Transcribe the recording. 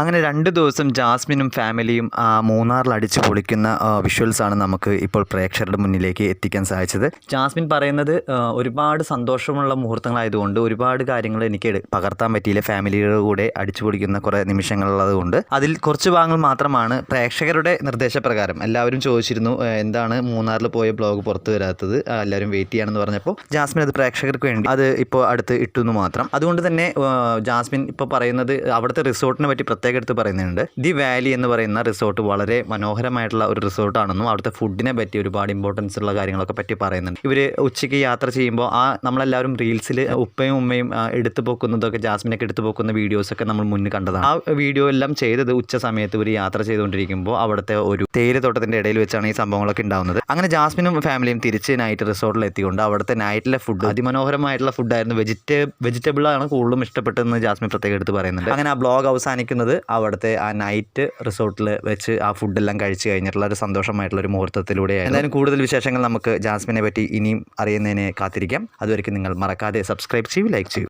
അങ്ങനെ രണ്ട് ദിവസം ജാസ്മിനും ഫാമിലിയും മൂന്നാറിൽ അടിച്ച് പൊളിക്കുന്ന വിഷ്വൽസ് ആണ് നമുക്ക് ഇപ്പോൾ പ്രേക്ഷകരുടെ മുന്നിലേക്ക് എത്തിക്കാൻ സാധിച്ചത്. ജാസ്മിൻ പറയുന്നത് ഒരുപാട് സന്തോഷമുള്ള മുഹൂർത്തങ്ങളായതുകൊണ്ട് ഒരുപാട് കാര്യങ്ങൾ എനിക്ക് പകർത്താൻ പറ്റിയില്ല. ഫാമിലിയുടെ കൂടെ അടിച്ചു പൊളിക്കുന്ന കുറേ നിമിഷങ്ങളുള്ളത് കൊണ്ട് അതിൽ കുറച്ച് ഭാഗങ്ങൾ മാത്രമാണ് പ്രേക്ഷകരുടെ നിർദ്ദേശപ്രകാരം. എല്ലാവരും ചോദിച്ചിരുന്നു എന്താണ് മൂന്നാറിൽ പോയ ബ്ലോഗ് പുറത്തു വരാത്തത്? എല്ലാവരും വെയിറ്റ് ചെയ്യാണെന്ന് പറഞ്ഞപ്പോൾ ജാസ്മിൻ അത് പ്രേക്ഷകർക്ക് വേണ്ടി അത് ഇപ്പോൾ അടുത്ത് ഇട്ടു എന്ന് മാത്രം. അതുകൊണ്ട് തന്നെ ജാസ്മിൻ ഇപ്പോൾ പറയുന്നത് അവിടുത്തെ റിസോർട്ടിനെ പറ്റി പ്രത്യേകം എടുത്ത് പറയുന്നുണ്ട്. ദി വാലി എന്ന് പറയുന്ന റിസോർട്ട് വളരെ മനോഹരമായിട്ടുള്ള ഒരു റിസോർട്ടാണെന്നും അവിടുത്തെ ഫുഡിനെ പറ്റി ഒരുപാട് ഇമ്പോർട്ടൻസ് ഉള്ള കാര്യങ്ങളൊക്കെ പറ്റി പറയുന്നുണ്ട്. ഇവർ ഉച്ചയ്ക്ക് യാത്ര ചെയ്യുമ്പോൾ ആ നമ്മളെല്ലാവരും റീൽസിൽ ഉപ്പയും ഉമ്മയും എടുത്തു പോക്കുന്നതൊക്കെ ജാസ്മിനൊക്കെ എടുത്തു പോക്കുന്ന വീഡിയോസൊക്കെ നമ്മൾ മുന്നിൽ കണ്ടതാണ്. ആ വീഡിയോ എല്ലാം ചെയ്തത് ഉച്ച സമയത്ത് ഇവർ യാത്ര ചെയ്തുകൊണ്ടിരിക്കുമ്പോൾ അവിടുത്തെ ഒരു തേയിലത്തോട്ടത്തിന്റെ ഇടയിൽ വെച്ചാണ് ഈ സംഭവങ്ങളൊക്കെ ഉണ്ടാവുന്നത്. അങ്ങനെ ജാസ്മിനും ഫാമിലിയും തിരിച്ച് നൈറ്റ് റിസോർട്ടിൽ എത്തിക്കൊണ്ട് അവിടുത്തെ നൈറ്റിലെ ഫുഡ് അതിമനോഹരമായിട്ടുള്ള ഫുഡായിരുന്നു വെജിറ്റേ വെജിറ്റബിൾ ആണ് കൂടുതലും ഇഷ്ടപ്പെട്ടതെന്ന് ജാസ്മിൻ പ്രത്യേകം എടുത്ത് പറയുന്നുണ്ട്. അങ്ങനെ ആ ബ്ലോഗ് അവസാനിക്കുന്നത് അവിടുത്തെ ആ നൈറ്റ് റിസോർട്ടിൽ വെച്ച് ആ ഫുഡെല്ലാം കഴിച്ച് കഴിഞ്ഞിട്ടുള്ള ഒരു സന്തോഷമായിട്ടുള്ള ഒരു മുഹൂർത്തത്തിലൂടെയാണ് എന്തായാലും കൂടുതൽ വിശേഷങ്ങൾ നമുക്ക് ജാസ്മിനെ പറ്റി ഇനിയും അറിയുന്നതിനെ കാത്തിരിക്കാം. അതുവരെയ്ക്കും നിങ്ങൾ മറക്കാതെ സബ്സ്ക്രൈബ് ചെയ്യൂ ലൈക്ക് ചെയ്യൂ.